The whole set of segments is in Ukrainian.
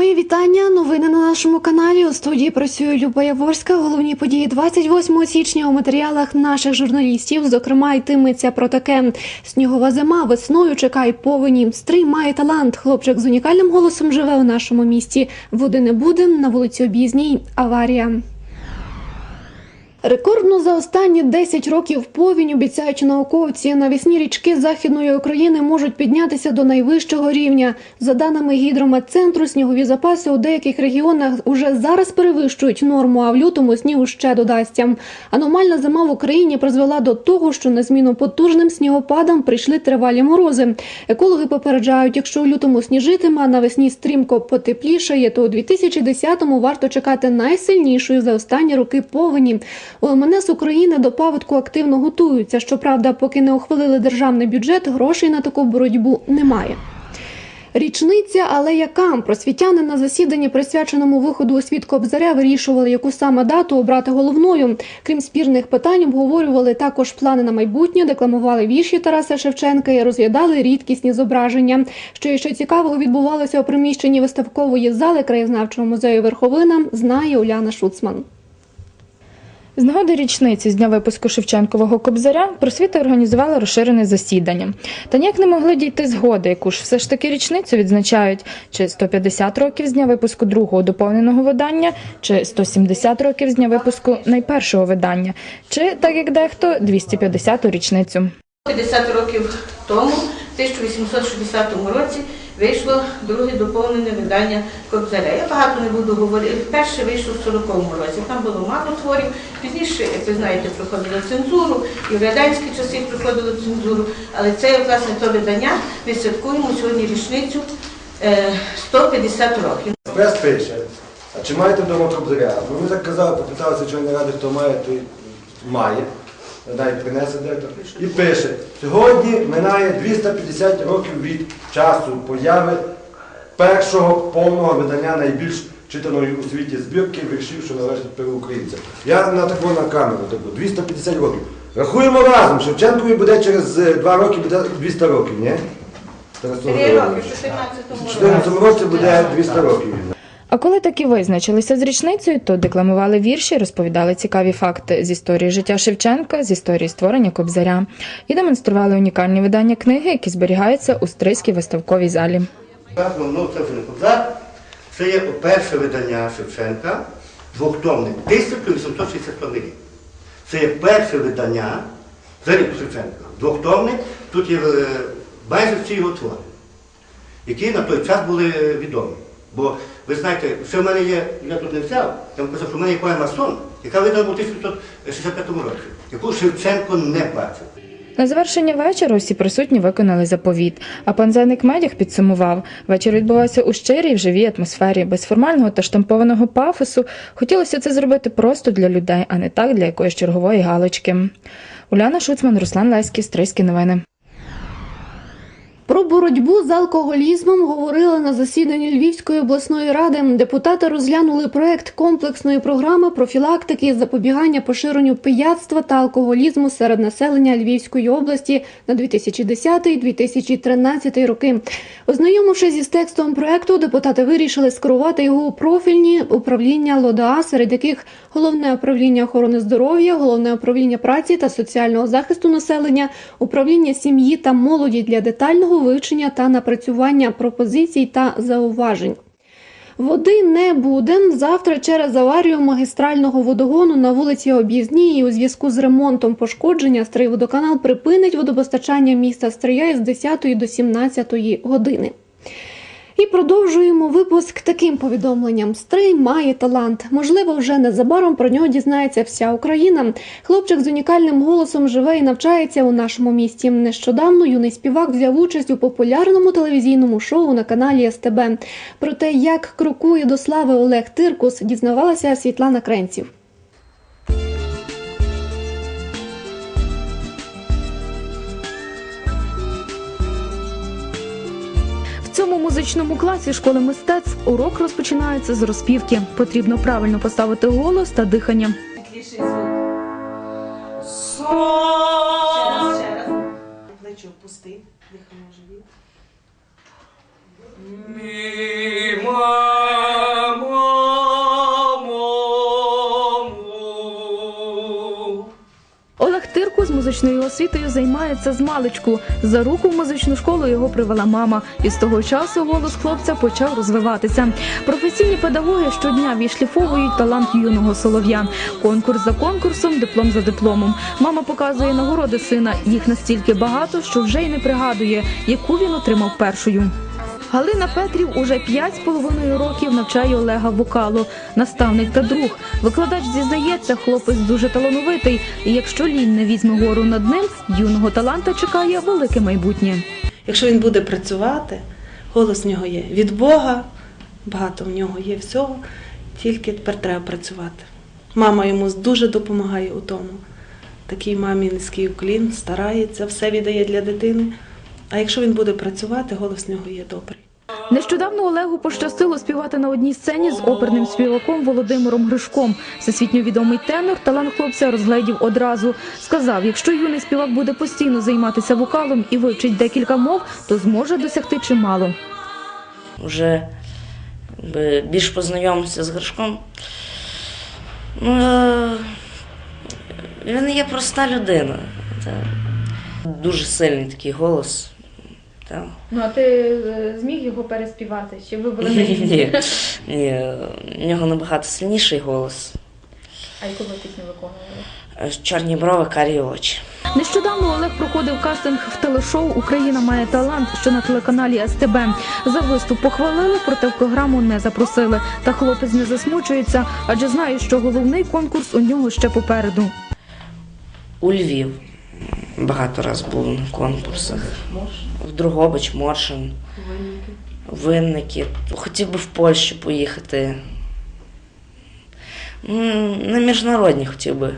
Мої вітання. Новини на нашому каналі. У студії працює Люба Яворська. Головні події 28 січня у матеріалах наших журналістів. Зокрема, йтиметься про таке: снігова зима, весною чекай повені. Стрий має талант. Хлопчик з унікальним голосом живе у нашому місті. Води не буде на вулиці Обізній. Аварія. Рекордно за останні 10 років повінь обіцяють науковці. Навісні річки Західної України можуть піднятися до найвищого рівня. За даними гідрометцентру, снігові запаси у деяких регіонах уже зараз перевищують норму, а в лютому снігу ще додасться. Аномальна зима в Україні призвела до того, що на зміну потужним снігопадам прийшли тривалі морози. Екологи попереджають, якщо у лютому сніжитиме, а навесні стрімко потеплішає, то у 2010-му варто чекати найсильнішої за останні роки повені. У МНС України до паводку активно готуються. Щоправда, поки не ухвалили державний бюджет, грошей на таку боротьбу немає. Річниця, але яка просвітяни на засіданні, присвяченому виходу у світ Кобзаря, вирішували, яку саме дату обрати головною. Крім спірних питань, обговорювали також плани на майбутнє, декламували вірші Тараса Шевченка і розглядали рідкісні зображення. Що ще цікавого відбувалося у приміщенні виставкової зали краєзнавчого музею Верховина, знає Уляна Шуцман. З нагоди річниці з дня випуску Шевченкового кобзаря просвіта організувала розширене засідання. Та ніяк не могли дійти згоди, яку ж все ж таки річницю відзначають чи 150 років з дня випуску другого доповненого видання, чи 170 років з дня випуску найпершого видання, чи так як дехто 250-ту річницю. 50 років тому, в 1860 році, вийшло друге доповнене видання Кобзаря. Я багато не буду говорити. Перше вийшло в 40-му році. Там було мало творів. Пізніше, як ви знаєте, проходило цензуру, і в радянські часи проходило цензуру. Але це власне то видання. Ми святкуємо сьогодні річницю е, 150 років. Прес пише, а чи маєте вдома кобзаря? Ми так казали, попиталися Червоної ради, хто має, той має. Навіть принесе директор. І пише, сьогодні минає 250 років від часу появи першого повного видання найбільш читаної у світі збірки віршів, що належать переукраїнцям. Я на таку на камеру таку, 250 років. Рахуємо разом, Шевченкові буде через е, два роки буде 200 років, ні? Тарасу Три Григоровичу. роки, в 14-му В 14 році буде 200 років. А коли таки визначилися з річницею, то декламували вірші, розповідали цікаві факти з історії життя Шевченка, з історії створення кобзаря і демонстрували унікальні видання книги, які зберігаються у Стрийській виставковій залі. Ну, це є перше видання Шевченка, двохтомник, 1867 рік. Це є перше видання взагалі Шевченка. Двохтомник, тут є е, майже всі його твори, які на той час були відомі. Бо ви знаєте, ще в мене є, я тут не взяв, я вам казав, що в мене є поема Сон, яка видана у 1965 році, яку Шевченко не бачив. На завершення вечора всі присутні виконали заповіт. А пан Зеник Медях підсумував, вечір відбувався у щирій, в живій атмосфері, без формального та штампованого пафосу. Хотілося це зробити просто для людей, а не так для якоїсь чергової галочки. Уляна Шуцман, Руслан Леський, Стрийські новини. Боротьбу з алкоголізмом говорили на засіданні Львівської обласної ради. Депутати розглянули проект комплексної програми профілактики запобігання поширенню пияцтва та алкоголізму серед населення Львівської області на 2010-2013 роки. Ознайомившись із текстом проекту, депутати вирішили скерувати його у профільні управління ЛОДА, серед яких головне управління охорони здоров'я, головне управління праці та соціального захисту населення, управління сім'ї та молоді для детального вивчення та напрацювання пропозицій та зауважень. Води не буде. Завтра через аварію магістрального водогону на вулиці Об'їзній і у зв'язку з ремонтом пошкодження Стрийводоканал припинить водопостачання міста Стрия з 10 до 17 години. І продовжуємо випуск таким повідомленням: Стрий має талант. Можливо, вже незабаром про нього дізнається вся Україна. Хлопчик з унікальним голосом живе і навчається у нашому місті. Нещодавно юний співак взяв участь у популярному телевізійному шоу на каналі СТБ. Про те, як крокує до слави Олег Тиркус, дізнавалася Світлана Кренців. Музичному класі школи мистецтв урок розпочинається з розпівки. Потрібно правильно поставити голос та дихання. Світліший звук. Ще раз, ще раз. Плечі опусти, дихаємо живіт. Музичною освітою займається з маличку. За руку в музичну школу його привела мама, і з того часу голос хлопця почав розвиватися. Професійні педагоги щодня відшліфовують талант юного солов'я. Конкурс за конкурсом, диплом за дипломом. Мама показує нагороди сина. Їх настільки багато, що вже й не пригадує, яку він отримав першою. Галина Петрів уже п'ять з половиною років навчає Олега вокалу, наставник та друг. Викладач зізнається, хлопець дуже талановитий, і якщо лінь не візьме гору над ним, юного таланта чекає велике майбутнє. Якщо він буде працювати, голос в нього є від Бога, багато в нього є всього, тільки тепер треба працювати. Мама йому дуже допомагає у тому. Такій мамі низький уклін, старається, все віддає для дитини. А якщо він буде працювати, голос в нього є добрий. Нещодавно Олегу пощастило співати на одній сцені з оперним співаком Володимиром Гришком. Всесвітньо відомий тенор талант хлопця розгледів одразу. Сказав, якщо юний співак буде постійно займатися вокалом і вивчить декілька мов, то зможе досягти чимало. вже більш познайомився з Гришком. Ну, е, він є проста людина. Дуже сильний такий голос. Та. Ну а ти зміг його переспівати? Чи ви були Ні, ні, у нього набагато сильніший голос. А яку ви пісню виконували? Е, Чорні брови, карі очі. Нещодавно Олег проходив кастинг в телешоу Україна має талант, що на телеканалі СТБ. За виступ похвалили, проте в програму не запросили. Та хлопець не засмучується, адже знає, що головний конкурс у нього ще попереду. У Львів. Багато раз був на конкурсах. В Другобич, Моршин, Винники. Хотів би в Польщу поїхати. На міжнародні хотів би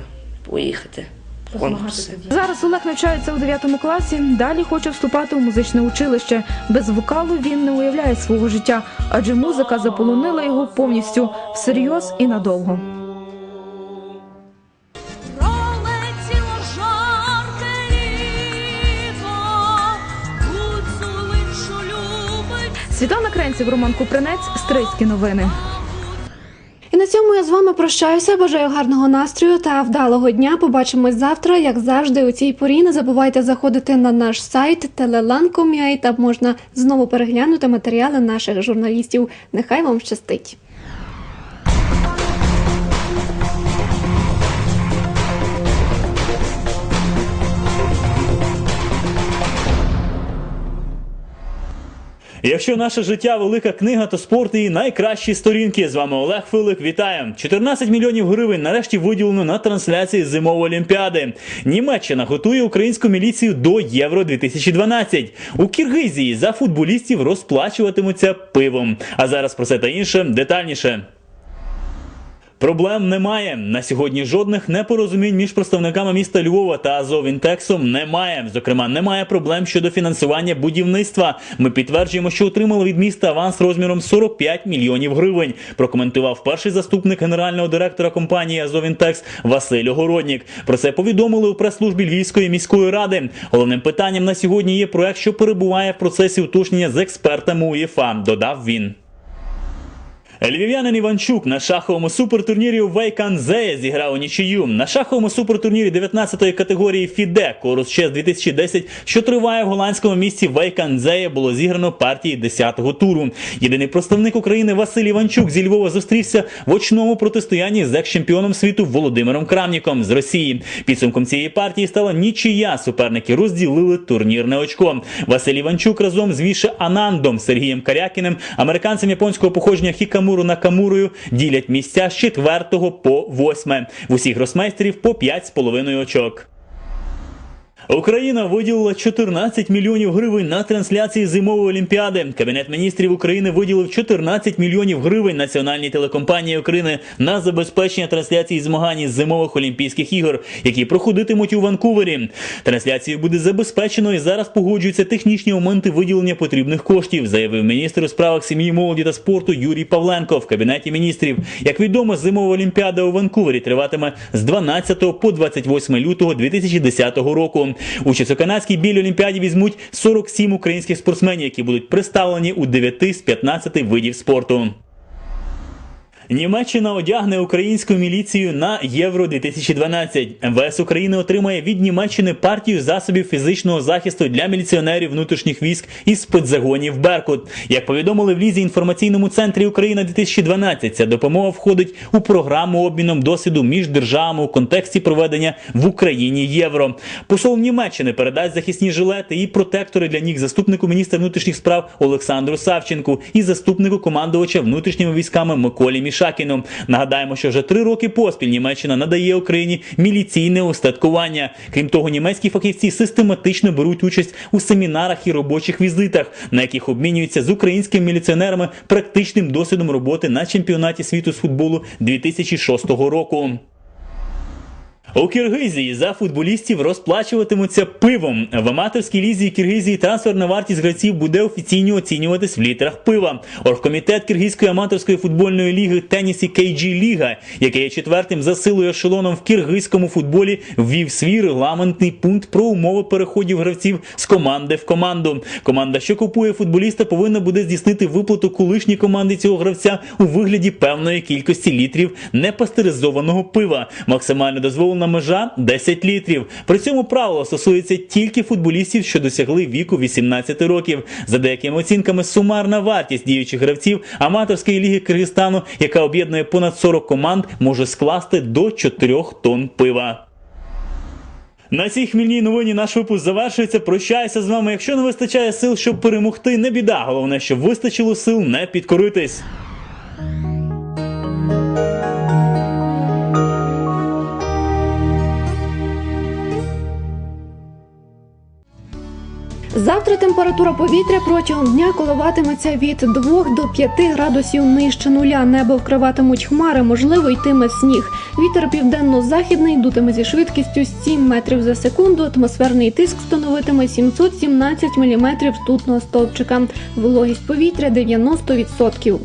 поїхати. Конкурси. Зараз Олег навчається у 9 класі. Далі хоче вступати у музичне училище. Без вокалу він не уявляє свого життя, адже музика заполонила його повністю всерйоз і надовго. Світлана Кренців, Роман Купринець, Стрийські новини. І на цьому я з вами прощаюся. Бажаю гарного настрою та вдалого дня. Побачимось завтра, як завжди, у цій порі. Не забувайте заходити на наш сайт telelan.com.ua, Там можна знову переглянути матеріали наших журналістів. Нехай вам щастить. Якщо наше життя велика книга, то спорт її найкращі сторінки. З вами Олег Филик. Вітаю! 14 мільйонів гривень нарешті виділено на трансляції зимової олімпіади. Німеччина готує українську міліцію до Євро 2012. У Киргизії за футболістів розплачуватимуться пивом. А зараз про це та інше детальніше. Проблем немає. На сьогодні жодних непорозумінь між представниками міста Львова та Азовінтексом немає. Зокрема, немає проблем щодо фінансування будівництва. Ми підтверджуємо, що отримали від міста аванс розміром 45 мільйонів гривень. Прокоментував перший заступник генерального директора компанії Азовінтекс Василь Огороднік. Про це повідомили у прес-службі Львівської міської ради. Головним питанням на сьогодні є проект, що перебуває в процесі уточнення з експертами УЄФА. Додав він. Львів'янин Іванчук на шаховому супертурнірі у Вейканзея зіграв у нічию. На шаховому супертурнірі 19-ї категорії Фіде Корус Чес 2010, що триває в голландському місті Вейканзея, було зіграно партії 10-го туру. Єдиний представник України Василь Іванчук зі Львова зустрівся в очному протистоянні з екс-чемпіоном світу Володимиром Крамніком з Росії. Підсумком цієї партії стала нічия. Суперники розділили турнірне очко. Василь Іванчук разом з Віше Анандом, Сергієм Карякіним, американцем японського походження Хікамуру Накамурою ділять місця з 4 по 8. В усіх гросмейстерів по 5,5 очок. Україна виділила 14 мільйонів гривень на трансляції зимової олімпіади. Кабінет міністрів України виділив 14 мільйонів гривень національній телекомпанії України на забезпечення трансляції змагань із зимових олімпійських ігор, які проходитимуть у Ванкувері. Трансляцію буде забезпечено і зараз погоджуються технічні моменти виділення потрібних коштів, заявив міністр у справах сім'ї, молоді та спорту Юрій Павленко в кабінеті міністрів. Як відомо, зимова олімпіада у Ванкувері триватиме з 12 по 28 лютого 2010 року. Участь у канадській білій олімпіаді візьмуть 47 українських спортсменів, які будуть представлені у 9 з 15 видів спорту. Німеччина одягне українську міліцію на Євро 2012. МВС України отримає від Німеччини партію засобів фізичного захисту для міліціонерів внутрішніх військ із спецзагонів Беркут. Як повідомили в лізі інформаційному центрі Україна 2012, ця допомога входить у програму обміном досвіду між державами у контексті проведення в Україні євро. Посол Німеччини передасть захисні жилети і протектори для ніг заступнику міністра внутрішніх справ Олександру Савченку і заступнику командувача внутрішніми військами Миколі Мішакіну. Нагадаємо, що вже три роки поспіль Німеччина надає Україні міліційне устаткування. Крім того, німецькі фахівці систематично беруть участь у семінарах і робочих візитах, на яких обмінюються з українськими міліціонерами практичним досвідом роботи на чемпіонаті світу з футболу 2006 року. У Киргизії за футболістів розплачуватимуться пивом. В аматорській лізі Киргизії трансферна вартість гравців буде офіційно оцінюватись в літрах пива. Оргкомітет Киргизької аматорської футбольної ліги тенісі KG Ліга, яке є четвертим за силою ешелоном в киргизькому футболі, ввів свій регламентний пункт про умови переходів гравців з команди в команду. Команда, що купує футболіста, повинна буде здійснити виплату колишній команді цього гравця у вигляді певної кількості літрів непастеризованого пива. Максимально дозволена межа 10 літрів. При цьому правило стосується тільки футболістів, що досягли віку 18 років. За деякими оцінками, сумарна вартість діючих гравців аматорської ліги Киргизстану, яка об'єднує понад 40 команд, може скласти до 4 тонн пива. На цій хмільній новині наш випуск завершується. Прощаюся з вами. Якщо не вистачає сил, щоб перемогти, не біда. Головне, щоб вистачило сил не підкоритись. Завтра температура повітря протягом дня коливатиметься від 2 до 5 градусів нижче нуля. Небо вкриватимуть хмари, можливо, йтиме сніг. Вітер південно-західний дутиме зі швидкістю 7 метрів за секунду. Атмосферний тиск становитиме 717 міліметрів ртутного стовпчика. Вологість повітря 90%.